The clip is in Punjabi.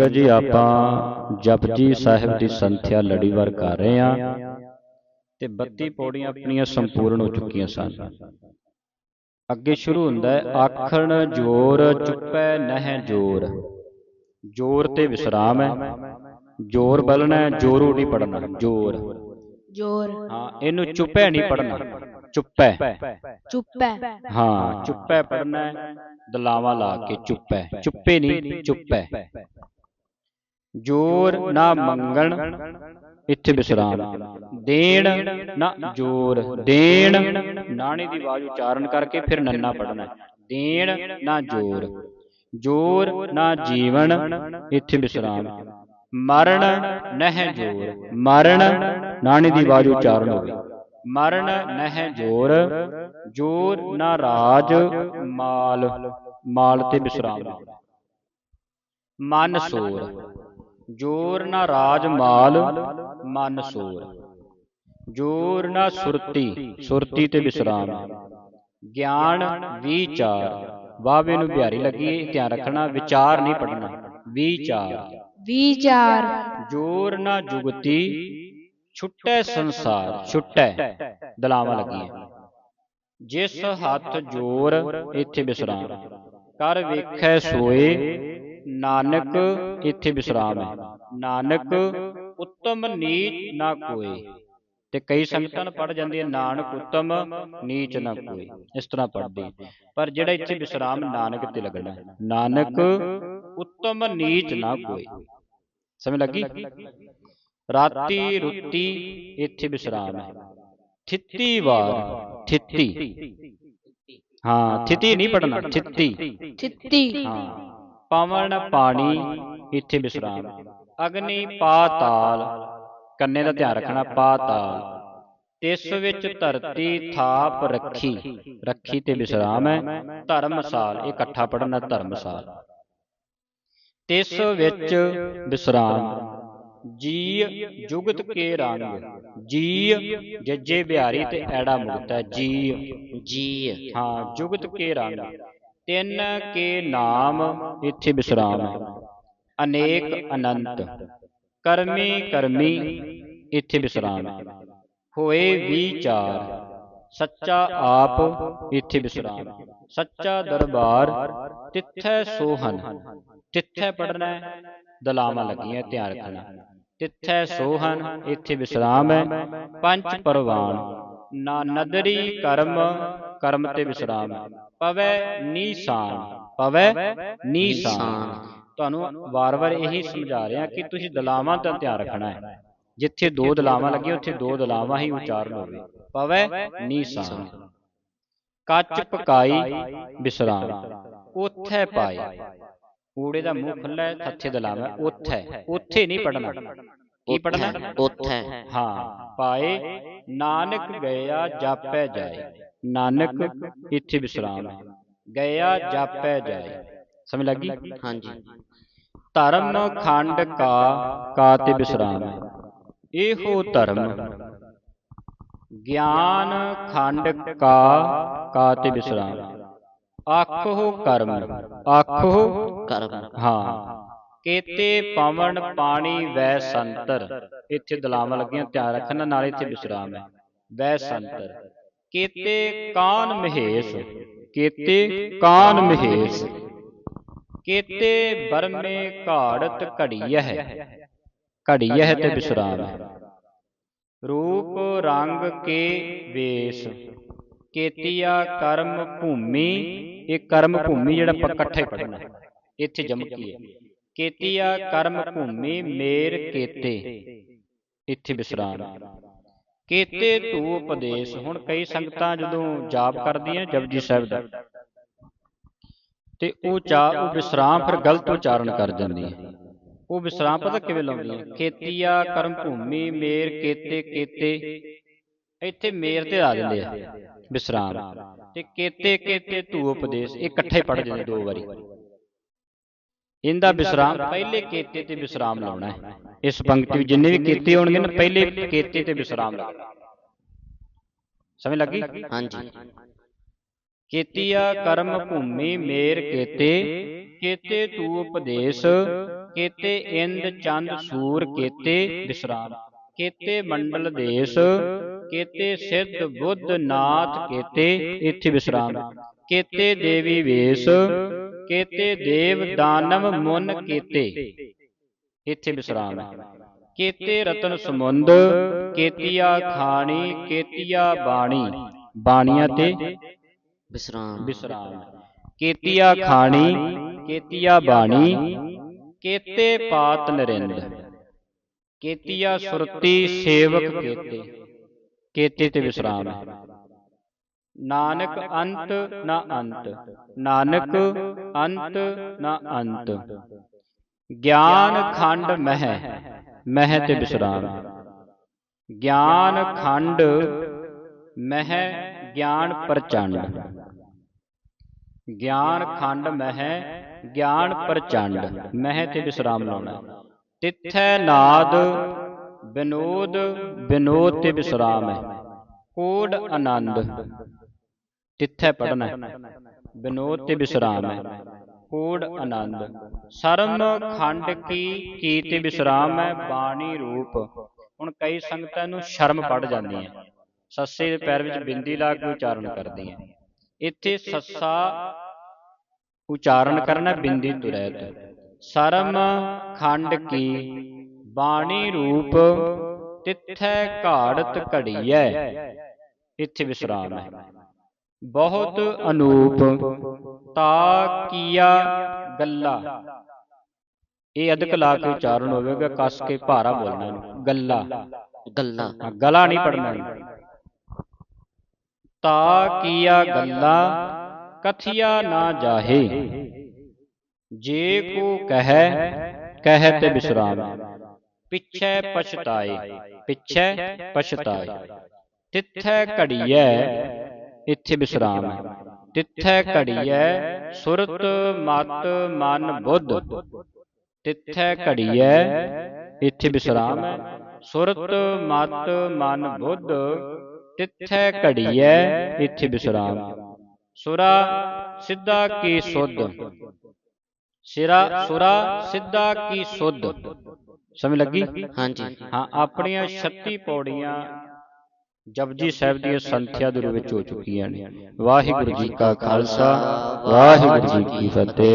ਸੰਗਤ ਜੀ ਆਪਾਂ ਜਪਜੀ ਸਾਹਿਬ ਦੀ ਸੰਥਿਆ ਲੜੀਵਾਰ ਕਰ ਰਹੇ ਹਾਂ ਤੇ 32 ਪੌੜੀਆਂ ਆਪਣੀਆਂ ਸੰਪੂਰਨ ਹੋ ਚੁੱਕੀਆਂ ਸਨ। ਅੱਗੇ ਸ਼ੁਰੂ ਹੁੰਦਾ ਹੈ ਆਖਣ ਜੋਰ ਚੁੱਪੈ ਨਹਿ ਜੋਰ। ਜੋਰ ਤੇ ਵਿਸਰਾਮ ਹੈ। ਜੋਰ ਬਲਣਾ ਹੈ, ਜੋਰੂ ਨਹੀਂ ਪੜਨਾ ਜੋਰ। ਜੋਰ। ਹਾਂ ਇਹਨੂੰ ਚੁੱਪੈ ਨਹੀਂ ਪੜਨਾ ਚੁੱਪੈ। ਚੁੱਪੈ। ਹਾਂ ਚੁੱਪੈ ਪੜਨਾ ਹੈ ਦਲਾਵਾਂ ਲਾ ਕੇ ਚੁੱਪੈ। ਚੁੱਪੇ ਨਹੀਂ ਚੁੱਪੈ। ਜੋਰ ਨਾ ਮੰਗਣ ਇੱਥੇ ਵਿਸਰਾਮ ਦੇਣ ਨਾ ਜੋਰ। ਦੇਣ ਨਾਣੇ ਦੀ ਆਵਾਜ਼ ਉਚਾਰਨ ਕਰਕੇ ਫਿਰ ਨੰਨਾ ਪੜਨਾ ਦੇਣ ਨਾ ਜੋਰ। ਜੋਰ। ਨਾ ਜੀਵਨ ਇੱਥੇ ਵਿਸਰਾਮ ਮਰਨ ਨਹਿ ਜੋਰ। ਮਰਨ ਨਾਣੇ ਦੀ ਆਵਾਜ਼ ਉਚਾਰਨ ਹੋਵੇ। ਮਰਨ ਨਹਿ ਜੋਰ। ਜੋਰ। ਨਾ ਰਾਜ ਮਾਲ। ਮਾਲ। ਤੇ ਵਿਸਰਾਮ ਮਨ ਸੋਰ। ਜੋਰ ਨਾ ਰਾਜ ਮਾਲ ਮਨ ਸੋਰ। ਜੋਰ ਨਾ ਸੁਰਤੀ ਸੁਰਤੀ ਤੇ ਵਿਸਰਾਮ। ਗਿਆਨ ਵਿਚਾਰ। ਵਾਵੇ ਨੂੰ ਬਿਹਾਰੀ ਲੱਗੀ ਧਿਆਨ ਰੱਖਣਾ ਵਿਚਾਰ ਨਹੀਂ ਪੜਨਾ ਵਿਚਾਰ। ਵਿਚਾਰ। ਜੋਰ ਨਾ ਜੁਗਤੀ ਛੁੱਟੈ ਸੰਸਾਰ ਛੁੱਟੈ। ਦਲਾਵਾਂ ਲੱਗੀਆਂ। ਜਿਸ ਹੱਥ ਜੋਰ ਇੱਥੇ ਵਿਸਰਾਮ। ਕਰ ਵੇਖੈ ਸੋਏ ਨਾਨਕ ਇੱਥੇ ਵਿਸਰਾਮ ਹੈ। ਨਾਨਕ ਉੱਤਮ ਨੀਚ ਨਾ ਕੋਏ। ਤੇ ਕਈ ਸੰਗਤਾਂ ਨੂੰ ਪੜ ਜਾਂਦੀ ਹੈ ਨਾਨਕ ਉੱਤਮ ਨੀਚ ਨਾ ਕੋਈ ਇਸ ਤਰ੍ਹਾਂ ਪੜਦੀ ਪਰ ਜਿਹੜਾ ਇੱਥੇ ਵਿਸਰਾਮ ਨਾਨਕ ਤੇ ਲੱਗਣਾ। ਨਾਨਕ ਉੱਤਮ ਨੀਚ ਨਾ ਕੋਈ ਸਮਝ ਲੱਗੀ? ਰਾਤੀ ਰੁੱਤੀ ਇੱਥੇ ਵਿਸਰਾਮ ਹੈ। ਥਿੱਤੀ। ਵਾਰ ਥਿੱਤੀ ਹਾਂ ਥਿੱਤੀ ਨਹੀਂ ਪੜਨਾ ਥਿੱਤੀ। ਥਿੱਤੀ। ਹਾਂ। ਪਵਨ ਪਾਣੀ ਇੱਥੇ ਵਿਸਰਾਮ। ਅਗਨੀ ਪਾਤਾਲ, ਕੰਨੇ ਦਾ ਧਿਆਨ ਰੱਖਣਾ, ਪਾਤਾਲ। ਤਿਸ ਵਿੱਚ ਧਰਤੀ ਥਾਪ ਰੱਖੀ ਰੱਖੀ ਤੇ ਵਿਸਰਾਮ ਹੈ। ਧਰਮਸਾਲ ਇਕੱਠਾ ਪੜਨਾ ਧਰਮਸਾਲ। ਤਿਸ ਵਿੱਚ ਵਿਸਰਾਮ। ਜੀ ਜੁਗਤ ਕੇ ਰੰਗ ਜੀ ਜੱਜੇ ਬਿਹਾਰੀ ਤੇ ਐੜਾ ਮੁਕਤਾ ਜੀ ਜੀ ਹਾਂ, ਜੁਗਤ ਕੇ ਰੰਗ। ਤਿੰਨ ਕੇ ਨਾਮ ਇੱਥੇ ਵਿਸਰਾਮ ਹੈ। ਅਨੇਕ ਅਨੰਤ। ਕਰਮੀ ਕਰਮੀ ਇੱਥੇ ਵਿਸਰਾਮ ਹੈ। ਹੋਏ ਵਿਚਾਰ, ਸੱਚਾ ਆਪ ਇੱਥੇ ਵਿਸਰਾਮ ਸੱਚਾ ਦਰਬਾਰ, ਤਿੱਥੈ ਸੋਹਨ। ਤਿੱਥੈ ਪੜਨਾ ਦਲਾਵਾਂ ਲੱਗੀਆਂ ਧਿਆਨ ਰੱਖਣਾ ਤਿੱਥੈ ਸੋਹਨ, ਇੱਥੇ ਵਿਸਰਾਮ ਹੈ। ਪੰਜ ਪਰਵਾਨ, ਨਾ ਨਦਰੀ ਕਰਮ ਕਰਮ ਤੇ ਵਿਸਰਾਮ। ਪਵੈ ਨੀਸਾਨ। ਪਵੈ ਨੀਸਾਨ। ਤੁਹਾਨੂੰ ਵਾਰ-ਵਾਰ ਇਹੀ ਸਮਝਾ ਰਿਹਾ ਕਿ ਤੁਸੀਂ ਦਲਾਵਾਂ ਦਾ ਧਿਆਨ ਰੱਖਣਾ ਹੈ। ਜਿੱਥੇ ਦੋ ਦਲਾਵਾਂ ਲੱਗੀਆਂ ਉੱਥੇ ਦੋ ਦਲਾਵਾਂ ਹੀ ਉਚਾਰਨ ਹੋਵੇ। ਪਵੈ ਨੀਸਾਨ। ਕੱਚ ਪਕਾਈ ਵਿਸਰਾਮ। ਉਥੇ ਪਾਏ ਊੜੇ ਦਾ ਮੂੰਹ ਖੁੱਲਾ ਹੈ ਥੱਥੇ ਦਲਾਵਾਂ ਉਥੇ। ਉੱਥੇ। ਨਹੀਂ ਪੜਨਾ ਕੀ ਪੜਨਾ ਉਥੈ। ਹਾਂ ਪਾਏ ਨਾਨਕ ਗਿਆ ਜਾਪੈ ਜਾਏ। ਨਾਨਕ ਇੱਥੇ ਵਿਸਰਾਮ ਹੈ ਗਿਆ ਜਾਪੈ ਜਾਏ। ਸਮਝ ਲੱਗੀ? ਹਾਂਜੀ। ਧਰਮ ਖੰਡ ਕਾ ਕਾ ਤੇ ਵਿਸਰਾਮ। ਹੈ ਇਹੋ ਧਰਮ। ਗਿਆਨ ਖੰਡ ਕਾ ਕਾ ਤੇ ਵਿਸਰਾਮ। ਆਖੋ ਕਰਮ। ਆਖੋ ਕਰਮ। ਹਾਂ। ਕੇਤੇ ਪਵਨ ਪਾਣੀ ਵੈ ਸੰਤਰ। ਇੱਥੇ ਦਲਾਵਾਂ ਲੱਗੀਆਂ ਧਿਆਨ ਰੱਖਣਾ ਨਾਲ ਇੱਥੇ ਵਿਸਰਾਮ ਹੈ। ਵੈ ਸੰਤਰ। ਕੇਤੇ ਕਾਨ ਮਹੇਸ਼ ਕੇਤੇ ਕਾਨ ਮਹੇਸ਼। ਕੇਤੇ ਬਰਮੇ ਘਾੜਤ ਘੜੀਐ ਘੜੀਐ ਤੇ ਵਿਸਰਾਮ। ਰੂਪ ਰੰਗ ਕੇ ਵੇਸ਼। ਕੇਤੀਆ ਕਰਮ ਭੂਮੀ ਇਹ ਕਰਮ ਭੂਮੀ ਜਿਹੜਾ ਆਪਾਂ ਇਕੱਠੇ ਪੜਨਾ ਇੱਥੇ ਜਮਕੀ ਹੈ। ਕੇਤੀਆ ਕਰਮ ਭੂਮੀ ਮੇਰ ਕੇਤੇ। ਇੱਥੇ ਵਿਸਰਾਮ। ਕੇਤੇ ਧੂ ਉਪਦੇਸ਼। ਹੁਣ ਕਈ ਸੰਗਤਾਂ ਜਦੋਂ ਜਾਪ ਕਰਦੀਆਂ ਜਪਜੀ ਸਾਹਿਬ ਦਾ, ਤੇ ਉਹ ਚਾ ਉਹ ਵਿਸਰਾਮ ਫਿਰ ਗਲਤ ਉਚਾਰਨ ਕਰ ਜਾਂਦੀਆਂ। ਉਹ ਵਿਸਰਾਮ ਪਤਾ ਕਿਵੇਂ ਲਾਉਂਦੀ ਹੈ ਖੇਤੀਆ ਕਰਮ ਭੂਮੀ, ਮੇਰ ਕੇਤੇ ਕੇਤੇ। ਇੱਥੇ ਮੇਰ ਤੇ ਆ ਜਾਂਦੇ ਆ, ਵਿਸਰਾਮ। ਤੇ ਕੇਤੇ ਕੇਤੇ ਧੂ ਉਪਦੇਸ਼ ਇਕੱਠੇ ਪੜ ਜਾਂਦੇ ਦੋ ਵਾਰੀ। ਇਹਦਾ ਵਿਸਰਾਮ ਪਹਿਲੇ ਕੇਤੇ ਤੇ ਵਿਸਰਾਮ ਲਾਉਣਾ ਹੈ। ਇਸ ਪੰਕਤੀ ਵਿੱਚ ਜਿੰਨੇ ਵੀ ਕੇਤੇ ਹੋਣਗੇ ਨਾ ਪਹਿਲੇ ਕੇਤੇ ਤੇ ਵਿਸਰਾਮ ਲਾਉਣਾ। ਸਮਝ ਲੱਗੀ ਹਾਂਜੀ। ਕੀਤੀਆ ਕਰਮ ਭੂਮੀ ਮੇਰ ਕੇਤੇ ਕੇਤੇ ਤੂ ਉਪਦੇਸ਼ ਕੇਤੇ ਇੰਦ ਚੰਦ ਸੂਰ ਕੇਤੇ ਵਿਸਰਾਮ। ਕੇਤੇ ਮੰਡਲ ਦੇਸ਼ ਕੇਤੇ ਸਿੱਧ ਬੁੱਧ ਨਾਥ ਕੇਤੇ ਇੱਥੇ ਵਿਸਰਾਮ। ਕੇਤੇ ਦੇਵੀ ਵੇਸ਼ ਕੇਤੇ ਦੇਵ ਦਾਨਵ ਮੁਨ ਕੇਤੇ। ਇੱਥੇ ਵਿਸਰਾਮ ਹੈ। ਕੇਤੇ ਰਤਨ ਸਮੁੰਦ ਕੇਤੀਆ ਖਾਣੀ ਕੇਤੀਆ ਬਾਣੀ। ਬਾਣੀਆਂ ਤੇ ਵਿਸਰਾਮ। ਵਿਸਰਾਮ। ਕੇਤੀਆ ਖਾਣੀ ਕੇਤੀਆ ਬਾਣੀ ਕੇਤੇ ਪਾਤ ਨਰਿੰਦ। ਕੇਤੀਆ ਸੁਰਤੀ ਸੇਵਕ ਕੇਤੇ। ਕੇਤੇ ਤੇ ਵਿਸਰਾਮ ਹੈ। ਨਾਨਕ ਅੰਤ ਨਾ ਅੰਤ। ਨਾਨਕ ਅੰਤ ਨਾ ਅੰਤ ਗਿਆਨ ਖੰਡ ਮਹਿ। ਮਹਿ। ਤੇ ਵਿਸਰਾਮ ਗਿਆਨ ਖੰਡ ਮਹਿ ਗਿਆਨ ਪ੍ਰਚੰਡ। ਗਿਆਨ ਖੰਡ ਮਹਿ ਗਿਆਨ ਪ੍ਰਚੰਡ। ਮਹਿ ਤੇ ਵਿਸਰਾਮ ਲਾਉਣਾ ਤਿੱਥੈ ਨਾਦ ਬਿਨੋਦ ਬਿਨੋਦ ਤੇ ਵਿਸਰਾਮ ਹੈ। ਕੋਡ ਆਨੰਦ। ਤਿੱਥੈ ਪੜਨਾ ਬਿਨੋਦ ਤੇ ਵਿਸਰਾਮ ਹੈ। ਕੋਡ ਆਨੰਦ। ਸਰਮ ਖੰਡ ਕੀ ਕੀ ਤੇ ਵਿਸਰਾਮ ਹੈ, ਬਾਣੀ ਰੂਪ। ਹੁਣ ਕਈ ਸੰਗਤਾਂ ਨੂੰ ਸ਼ਰਮ ਪੜ ਜਾਂਦੀਆਂ। ਸੱਸੇ ਦੇ ਪੈਰ ਵਿੱਚ ਬਿੰਦੀ ਲਾ ਕੇ ਉਚਾਰਨ ਕਰਦੀਆਂ। ਇੱਥੇ ਸੱਸਾ ਉਚਾਰਨ ਕਰਨਾ, ਬਿੰਦੀ ਤੁਰੈਤ। ਸਰਮ ਖੰਡ ਕੀ ਬਾਣੀ ਰੂਪ, ਤਿੱਥੈ ਘਾੜਤ ਘੜੀਐ। ਇੱਥੇ ਵਿਸਰਾਮ ਹੈ। ਬਹੁਤ ਅਨੂਪ ਤਾ ਕੀਆ ਗੱਲਾ। ਇਹ ਅਧਿਕ ਲਾ ਕੇ ਉਚਾਰਨ ਹੋਵੇਗਾ ਕਸ ਕੇ ਭਾਰਾ ਬੋਲਣਾ ਇਹਨੂੰ। ਗੱਲਾ। ਗੱਲਾਂ। ਹਾਂ, ਗਲਾ ਨਹੀਂ ਪੜਨਾ ਤਾ ਕੀਆ ਗੱਲਾ ਕਥਿਆ ਨਾ ਜਾਹੇ। ਜੇ ਕੋ ਕਹੈ ਕਹਿ ਤੇ ਵਿਸਰਾਮ ਪਿਛੈ ਪਛਤਾਏ। ਪਿਛੈ ਪਛਤਾਏ। ਤਿੱਥੈ ਘੜੀਐ। ਇੱਥੇ ਵਿਸਰਾਮ ਹੈ। ਤਿੱਥੈ ਘੜੀਐ ਸੁਰਤ ਮਤ ਮਨ ਬੁੱਧ। ਤਿੱਥੈ ਘੜੀਐ ਇੱਥੇ ਵਿਸਰਾਮ ਹੈ। ਸੁਰਤ ਮਤ ਮਨ ਬੁੱਧ। ਤਿੱਥੈ ਘੜੀਐ ਇੱਥੇ ਵਿਸਰਾਮ। ਸੁਰਾ ਸਿੱਧਾ ਕੀ ਸੁਧ। ਸਿਰਾ ਸੁਰਾ ਸਿੱਧਾ ਕੀ ਸੁਧ। ਸਮਝ ਲੱਗੀ? ਹਾਂਜੀ। ਹਾਂ ਆਪਣੀਆਂ 36 ਪੌੜੀਆਂ ਜਪਜੀ ਸਾਹਿਬ ਦੀਆਂ ਸੰਥਿਆ ਦੇ ਵਿੱਚ ਹੋ ਚੁੱਕੀਆਂ ਨੇ। ਵਾਹਿਗੁਰੂ ਜੀ ਕਾ ਖਾਲਸਾ ਵਾਹਿਗੁਰੂ ਜੀ ਕੀ ਫਤਿਹ।